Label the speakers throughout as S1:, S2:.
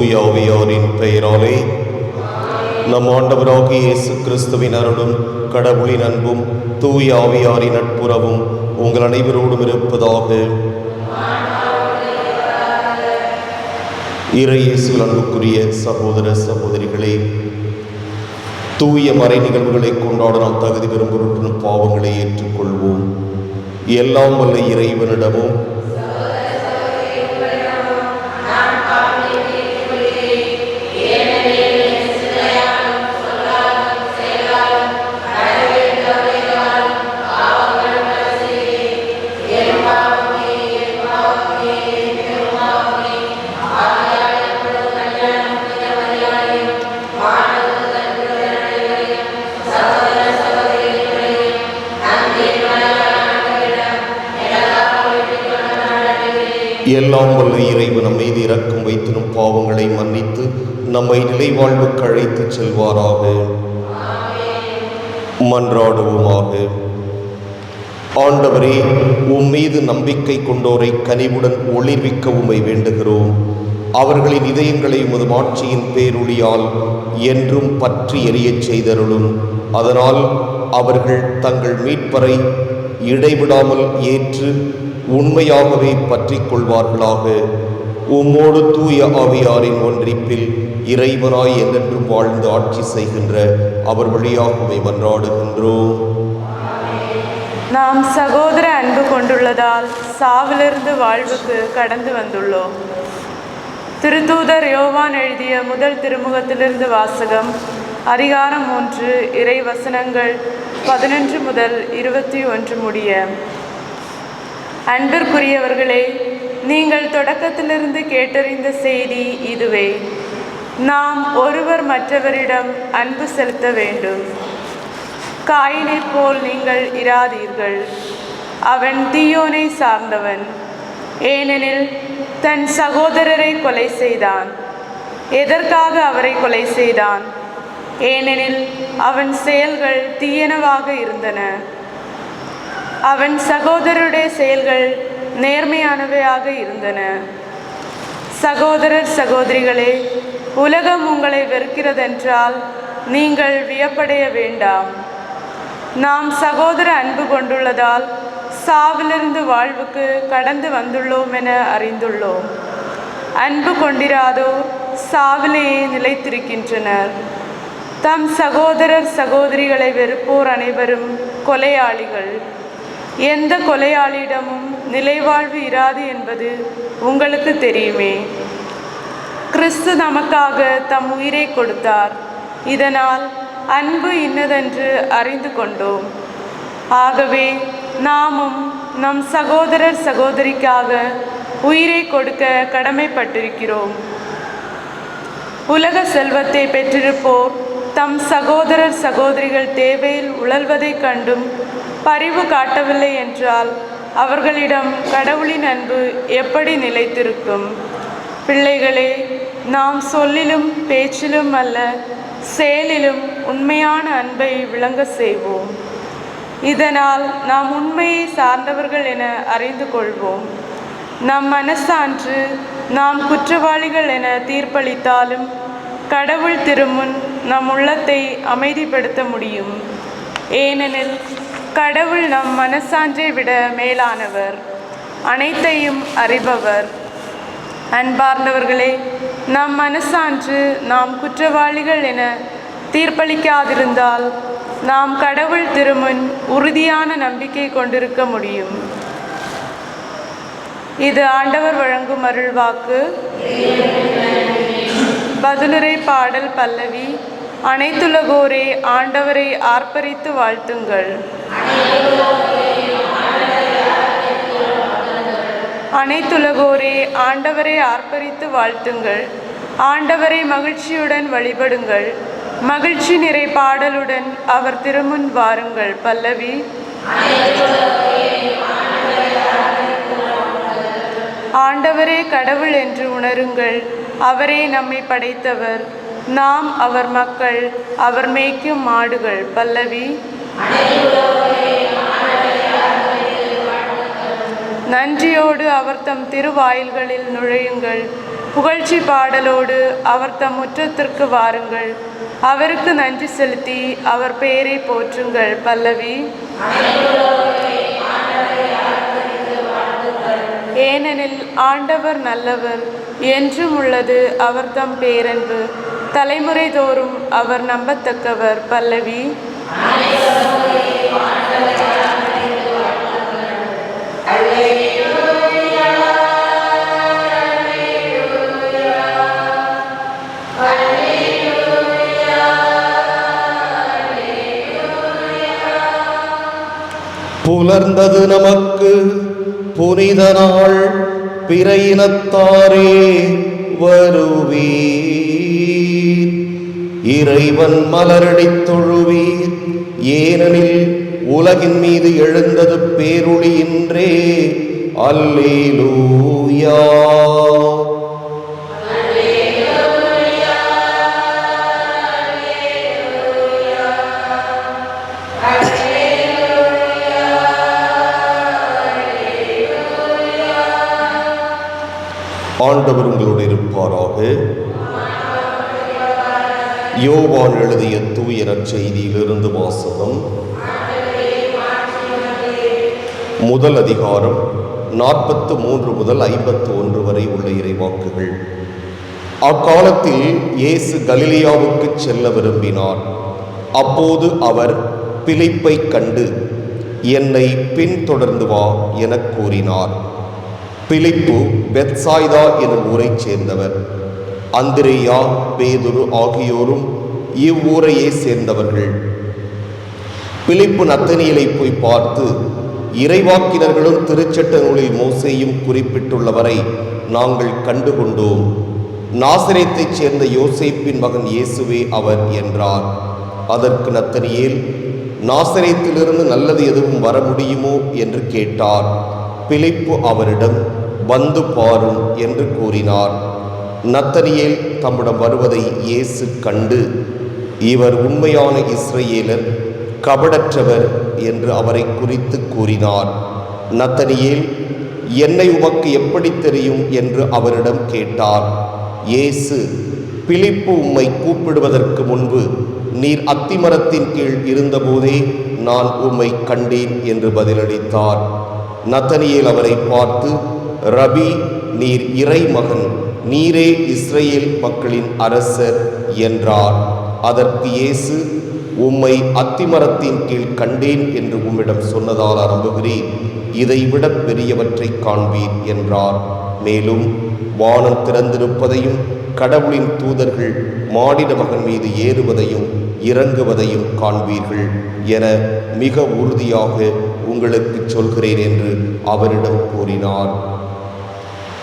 S1: தந்தை மகன் பெயராலே. நம் ஆண்டவராக இயேசு கிறிஸ்துவின் அருளும் கடவுளின் அன்பும் தூய ஆவியாரின் நட்புறவும் உங்கள் அனைவரோடும் இருப்பதாக. இறையேசு அன்புக்குரிய சகோதர சகோதரிகளே தூய மறை நிகழ்வுகளை கொண்டாட நாம் தகுதி பெறும் பொருட்களும் பாவங்களை ஏற்றுக்கொள்வோம். எல்லாம் வல்ல இறைவனிடமும் எல்லாம் வல்ல இறைவன் நம் மீது இரக்கம் பாவங்களை மன்னித்து நம்மை நிலைவாழ்வுக்கு அழைத்து செல்வாராக. மன்றாடுவோமாக. ஆண்டவரே உம் மீது நம்பிக்கை கொண்டோரை கனிவுடன் ஒளிர்விக்க உமை வேண்டுகிறோம். அவர்களின் இதயங்களை உமது மாட்சியின் பேரொழியால் என்றும் பற்றி எரியச் செய்தருளும். அதனால் அவர்கள் தங்கள் மீட்பரை இடைவிடாமல் ஏற்று உண்மையாகவே பற்றி கொள்வார்களாக. உம்மோடு தூய ஆவியாரின் ஒன்றிப்பில் இறைவனாய் என்றென்றும் வாழ்ந்து ஆட்சி செய்கின்ற அவர் வழியாகவே மன்றாடுகின்றோம்.
S2: நாம் சகோதர அன்பு கொண்டுள்ளதால் சாவிலிருந்து வாழ்வுக்கு கடந்து வந்துள்ளோம். திருத்தூதர் யோவான் எழுதிய முதல் திருமுகத்திலிருந்து வாசகம் அதிகாரம் மூன்று இறை வசனங்கள் பதினொன்று முதல் இருபத்தி ஒன்று முடிய. அன்பிற்குரியவர்களே நீங்கள் தொடக்கத்திலிருந்து கேட்டறிந்த செய்தி இதுவே. நாம் ஒருவர் மற்றவரிடம் அன்பு செலுத்த வேண்டும். காயினைப் போல் நீங்கள் இராதீர்கள். அவன் தீயோனை சார்ந்தவன். ஏனெனில் தன் சகோதரரை கொலை செய்தான். எதற்காக அவரை கொலை செய்தான்? ஏனெனில் அவன் செயல்கள் தீயனவாக இருந்தன. அவன் சகோதரருடைய செயல்கள் நேர்மையானவையாக இருந்தன. சகோதரர் சகோதரிகளே உலகம் உங்களை வெறுக்கிறதென்றால் நீங்கள் வியப்படைய வேண்டாம். நாம் சகோதர அன்பு கொண்டுள்ளதால் சாவிலிருந்து வாழ்வுக்கு கடந்து வந்துள்ளோம் என அறிந்துள்ளோம். அன்பு கொண்டிராதோர் சாவிலேயே நிலைத்திருக்கின்றனர். தம் சகோதரர் சகோதரிகளை வெறுப்போர் அனைவரும் கொலையாளிகள். எந்த கொலையாளியிடமும் நிலைவாழ்வு இராது என்பது உங்களுக்கு தெரியுமே. கிறிஸ்து நமக்காக தம் உயிரை கொடுத்தார். இதனால் அன்பு இன்னதென்று அறிந்து கொண்டோம். ஆகவே நாமும் நம் சகோதரர் சகோதரிக்காக உயிரை கொடுக்க கடமைப்பட்டிருக்கிறோம். உலக செல்வத்தை பெற்றிருப்போர் தம் சகோதரர் சகோதரிகள் தேவையில் உழல்வதைக் கண்டும் பரிவு காட்டவில்லை என்றால் அவர்களிடம் கடவுளின் அன்பு எப்படி நிலைத்திருக்கும்? பிள்ளைகளே நாம் சொல்லிலும் பேச்சிலும் அல்ல செயலிலும் உண்மையான அன்பை விளங்க செய்வோம். இதனால் நாம் உண்மையை சார்ந்தவர்கள் என அறிந்து கொள்வோம். நம் மனசான்று நாம் குற்றவாளிகள் என தீர்ப்பளித்தாலும் கடவுள் திருமுன் நம் உள்ளத்தை அமைதிப்படுத்த முடியும். ஏனெனில் கடவுள் நம் மனசான்றை விட மேலானவர் அனைத்தையும் அறிபவர். அன்பார்ந்தவர்களே நம் மனசான்று நாம் குற்றவாளிகள் என தீர்ப்பளிக்காதிருந்தால் நாம் கடவுள் திருமுன் உறுதியான நம்பிக்கை கொண்டிருக்க முடியும். இது ஆண்டவர் வழங்கும் அருள்வாக்கு. பதிலுரை பாடல் பல்லவி. அனைத்துலகோரே ஆண்டவரை ஆர்ப்பரித்து வாழ்த்துங்கள். அனைத்துலகோரே ஆண்டவரை ஆர்ப்பரித்து வாழ்த்துங்கள். ஆண்டவரை மகிழ்ச்சியுடன் வழிபடுங்கள். மகிழ்ச்சி நிறை பாடலுடன் அவர் திருமுன் வாருங்கள் பல்லவி. ஆண்டவரே கடவுள் என்று உணருங்கள். அவரே நம்மை படைத்தவர். நாம் அவர் மக்கள் அவர் மேய்க்கும் மாடுகள் பல்லவி. நன்றியோடு அவர் தம் திருவாயில்களில் நுழையுங்கள். புகழ்ச்சி பாடலோடு அவர் தம் முற்றத்திற்கு வாருங்கள். அவருக்கு நன்றி செலுத்தி அவர் பெயரை போற்றுங்கள் பல்லவி. ஏனெனில் ஆண்டவர் நல்லவர் என்றும் உள்ளது அவர் தம் பேரன்பு. தலைமுறை தோறும் அவர் நம்பத்தக்கவர் பல்லவி.
S1: புலர்ந்தது நமக்கு புனித நாள் பிற இனத்தாரே வருவீர் இறைவன் மலரடித் தொழுவீர். ஏனெனில் உலகின் மீது எழுந்தது பேருளி என்றே அல்லேலூயா. ஆண்டவர் உங்களோடு இருப்பாராக யோவான் எழுதிய தூய செய்தியிலிருந்து வாசகம். முதல் அதிகாரம் நாற்பத்து மூன்று முதல் ஐம்பத்து ஒன்று வரை உள்ள இறைவாக்குகள். அக்காலத்தில் இயேசு கலிலியாவுக்கு செல்ல விரும்பினார். அப்போது அவர் பிழைப்பை கண்டு என்னை பின்தொடர்ந்து வா எனக் கூறினார். பிழைப்பு பெத்சாய்தா எனும் ஊரைச் சேர்ந்தவர். அந்திரேயா பேதுரு ஆகியோரும் இவ்வூரையே சேர்ந்தவர்கள். பிலிப்பு நத்தனியலை போய் பார்த்து இறைவாக்கினர்களும் திருச்சட்ட நூலில் மோசையும் குறிப்பிட்டுள்ளவரை நாங்கள் கண்டுகொண்டோம். நாசரேத்தைச் சேர்ந்த யோசேப்பின் மகன் இயேசுவே அவர் என்றார். அதற்கு நத்தனியேல் நாசரேத்திலிருந்து நல்லது எதுவும் வர முடியுமோ என்று கேட்டார். பிழைப்பு அவரிடம் வந்து பாரும் என்று கூறினார். நத்தனியேல் தம்மிடம் வருவதை இயேசு கண்டு இவர் உண்மையான இஸ்ரேலர் கபடற்றவர் என்று அவரை குறித்து கூறினார். நத்தனியேல் என்னை உமக்கு எப்படி தெரியும்? என்று அவரிடம் கேட்டார். இயேசு பிலிப்பு உம்மை கூப்பிடுவதற்கு முன்பு நீர் அத்திமரத்தின் கீழ் இருந்தபோதே நான் உம்மை கண்டேன் என்று பதிலளித்தார். நத்தனியேல் அவரை பார்த்து ரபி நீர் இறை மகன் நீரே இஸ்ரேல் மக்களின் அரசர் என்றார். அதற்கு இயேசு உம்மை அத்திமரத்தின் கீழ் கண்டேன் என்று உம்மிடம் சொன்னதால் நம்புகிறேன் இதைவிட பெரியவற்றை காண்பீர் என்றார். மேலும் வானம் திறந்திருப்பதையும் கடவுளின் தூதர்கள் மானிட மகன் மீது ஏறுவதையும் இறங்குவதையும் காண்பீர்கள் என மிக உறுதியாக உங்களுக்கு சொல்கிறேன் என்று அவரிடம் கூறினார்.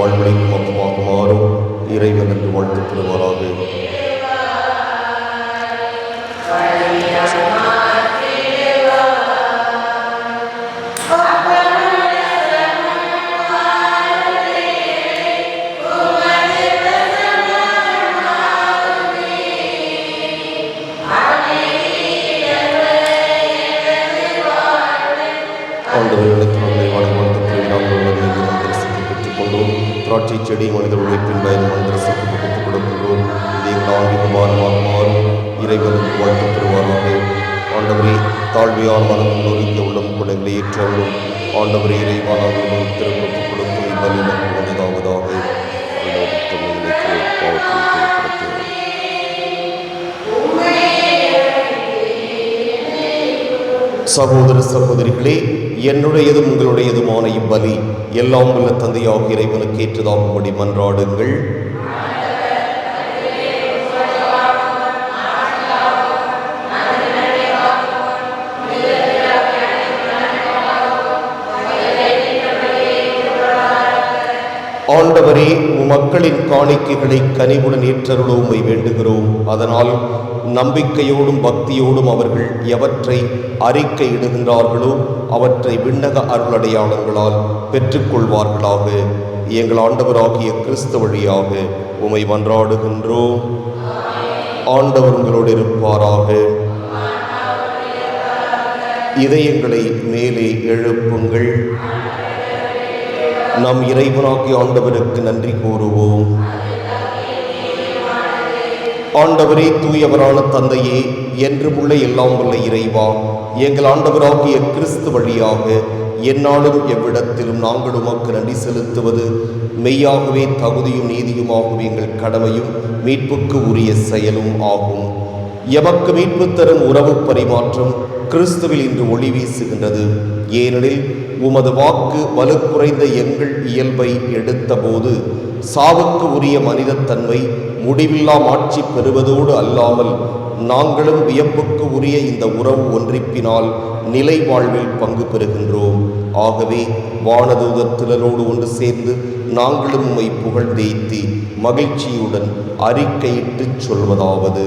S1: வாழ்வினை வாழ்வழிக்கும் மாறும் இறைவன் என்று வாழ்த்து பெறுவாராக செடி மனித உழைப்பின் பயன் நம் தரிசனத்தை கொடுக்கின்றோம் இது எங்கள் மாறும் இறைவனுக்கு வாழ்த்து பெறுவாராக ஆண்டவரே தாழ்மையான மனம் நொறுங்கிய உள்ளம் குணங்களை ஏற்றவரும் ஆண்டவரே இறைவானாகவும் திரும்ப கொடுத்து இவ்வளவு எனக்கு வந்ததாவதாக சகோதர சகோதரிகளே என்னுடையதும் உங்களுடையதுமான இவ்வலி எல்லாம் உள்ள தந்தையாக இறைவனுக்கு ஏற்றதாகும்படி மன்றாடுங்கள். ஆண்டவரே மக்களின் காணிக்கைகளை கனிவுடன் ஏற்றருளவுமை வேண்டுகிறோம். அதனால் நம்பிக்கையோடும் பக்தியோடும் அவர்கள் எவற்றை அறிக்கை இடுகின்றார்களோ அவற்றை விண்ணக அருளடையாளங்களால் பெற்றுக்கொள்வார்களாக. எங்கள் ஆண்டவராகிய கிறிஸ்து வழியாக உமை மன்றாடுகின்றோம். ஆண்டவர் உங்களோடு இருப்பாராக. இதயங்களை மேலே எழுப்புங்கள். நம் இறைவனாகிய ஆண்டவருக்கு நன்றி கூறுவோம். ஆண்டவரே தூயவரான தந்தையே என்றும் உள்ள எல்லாம் உள்ள இறைவா எங்கள் ஆண்டவராகிய கிறிஸ்து வழியாக என்னாலும் எவ்விடத்திலும் நாங்கள் உமக்கு நன்றி செலுத்துவது. மெய்யாகவே தகுதியும் நீதியுமாகும் எங்கள் கடமையும் மீட்புக்கு உரிய செயலும் ஆகும். எமக்கு மீட்பு தரும் உறவு பரிமாற்றம் கிறிஸ்துவில் இன்று ஒளி வீசுகின்றது. ஏனெனில் உமது வாக்கு வலுக்குறைந்த எங்கள் இயல்பை எடுத்தபோது சாவுக்கு உரிய மனிதத்தன்மை முடிவில்லா ஆட்சி பெறுவதோடு அல்லாமல் நாங்களும் வியப்புக்கு உரிய இந்த உறவு ஒன்றிப்பினால் நிலை வாழ்வில் பங்கு பெறுகின்றோம். ஆகவே வானதூதர் திரளோடு ஒன்று சேர்ந்து நாங்களும் உம்மை புகழ்ந்தேத்தி மகிழ்ச்சியுடன் அறிக்கையிட்டுச் சொல்வதாவது.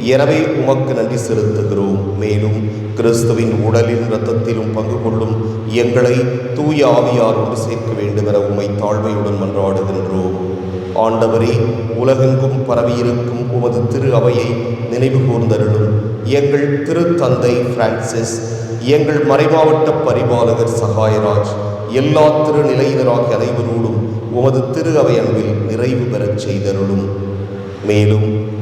S1: எனவே உமக்கு நன்றி செலுத்துகிறோம். மேலும் கிறிஸ்துவின் உடலின் இரத்தத்திலும் பங்கு கொள்ளும் எங்களை தூய ஆவியாரோடு சேர்க்க வேண்டும் என உமை தாழ்மையுடன் மன்றாடுகின்றோம். ஆண்டவரே உலகெங்கும் பரவியிருக்கும் உமது திரு அவையை நினைவு கூர்ந்தருளும். எங்கள் திருத்தந்தை பிரான்சிஸ் எங்கள் மறைமாவட்ட பரிபாலகர் சகாயராஜ் எல்லா திருநிலையினராக அனைவரோடும் உமது திரு அவை அன்பில் நிறைவு பெறச் செய்தருளும். மேலும்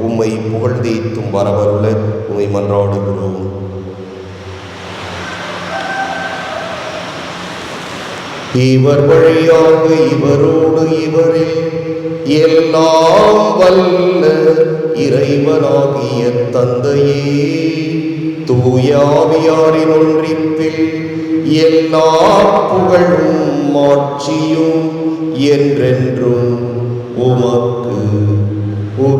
S1: உம்மை புகழ்ந்தேத்தும் வரவருள உம்மை மன்றாடுகிறோம் இவர் வழியாக இவரோடு இவரில் எல்லாம் வல்ல இறைவனாகிய தந்தையே தூயாவியாரின் ஒன்றிப்பில் எல்லா புகழும் மாட்சியும் என்றென்றும் உமக்கு.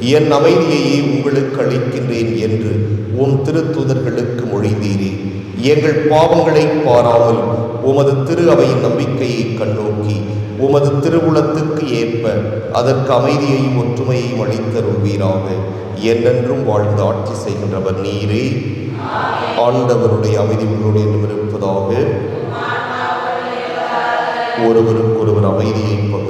S1: என் அமைதியையே உங்களுக்கு அளிக்கின்றேன் என்று உம் திருத்தூதர்களுக்கு மொழிந்தீரே எங்கள் பாவங்களை பாராமல் உமது திரு அவையின் நம்பிக்கையை கண்ணோக்கி உமது திருவுளத்துக்கு ஏற்ப அதற்கு அமைதியையும் ஒற்றுமையையும் அளித்தருள்வீராக என்னென்றும் வாழ்ந்து ஆட்சி செய்கின்றவர் நீரே. ஆண்டவருடைய அமைதி உங்களுடைய இருப்பதாக. ஒருவருக்கொருவர் அமைதியை பகிர்ந்து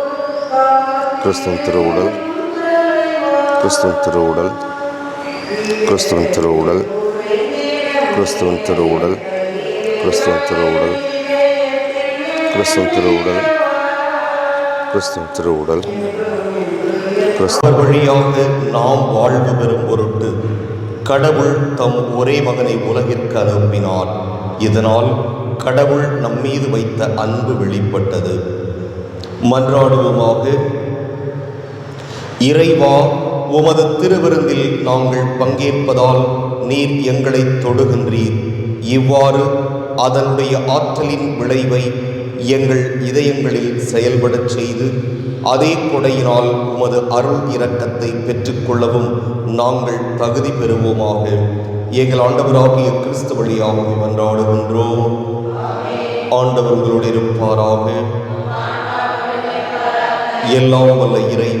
S3: கிறிஸ்துவின் திருவுடல் கிறிஸ்துவின் திருவுடல் கிறிஸ்துவின் திருவுடல் கிறிஸ்துவின் திருவுடல் கிறிஸ்துவின் திருவுடல் கிறிஸ்துவின் திருவுடல் கிறிஸ்துவின் திருவுடல் கிறிஸ்து
S1: வழியாக நாம் வாழ்வு பெறும் பொருட்டு கடவுள் தம் ஒரே மகனை உலகிற்கு அனுப்பினார். இதனால் கடவுள் நம்மீது வைத்த அன்பு வெளிப்பட்டது. மன்றாடுவோமாக இறைவா உமது திருவிருந்தில் நாங்கள் பங்கேற்பதால் நீர் எங்களை தொடுகின்றீர். இவ்வாறு அதனுடைய ஆற்றலின் விளைவை எங்கள் இதயங்களில் செயல்படச் செய்து அதே கொடையினால் உமது அருள் இரக்கத்தை பெற்றுக்கொள்ளவும் நாங்கள் தகுதி பெறுவோமாக. எங்கள் ஆண்டவராகிய கிறிஸ்து வழியாக மன்றாடுகின்றோம் ஆண்டவர்களோடு இருப்பாராக. எல்லாம் வல்ல இறைவன்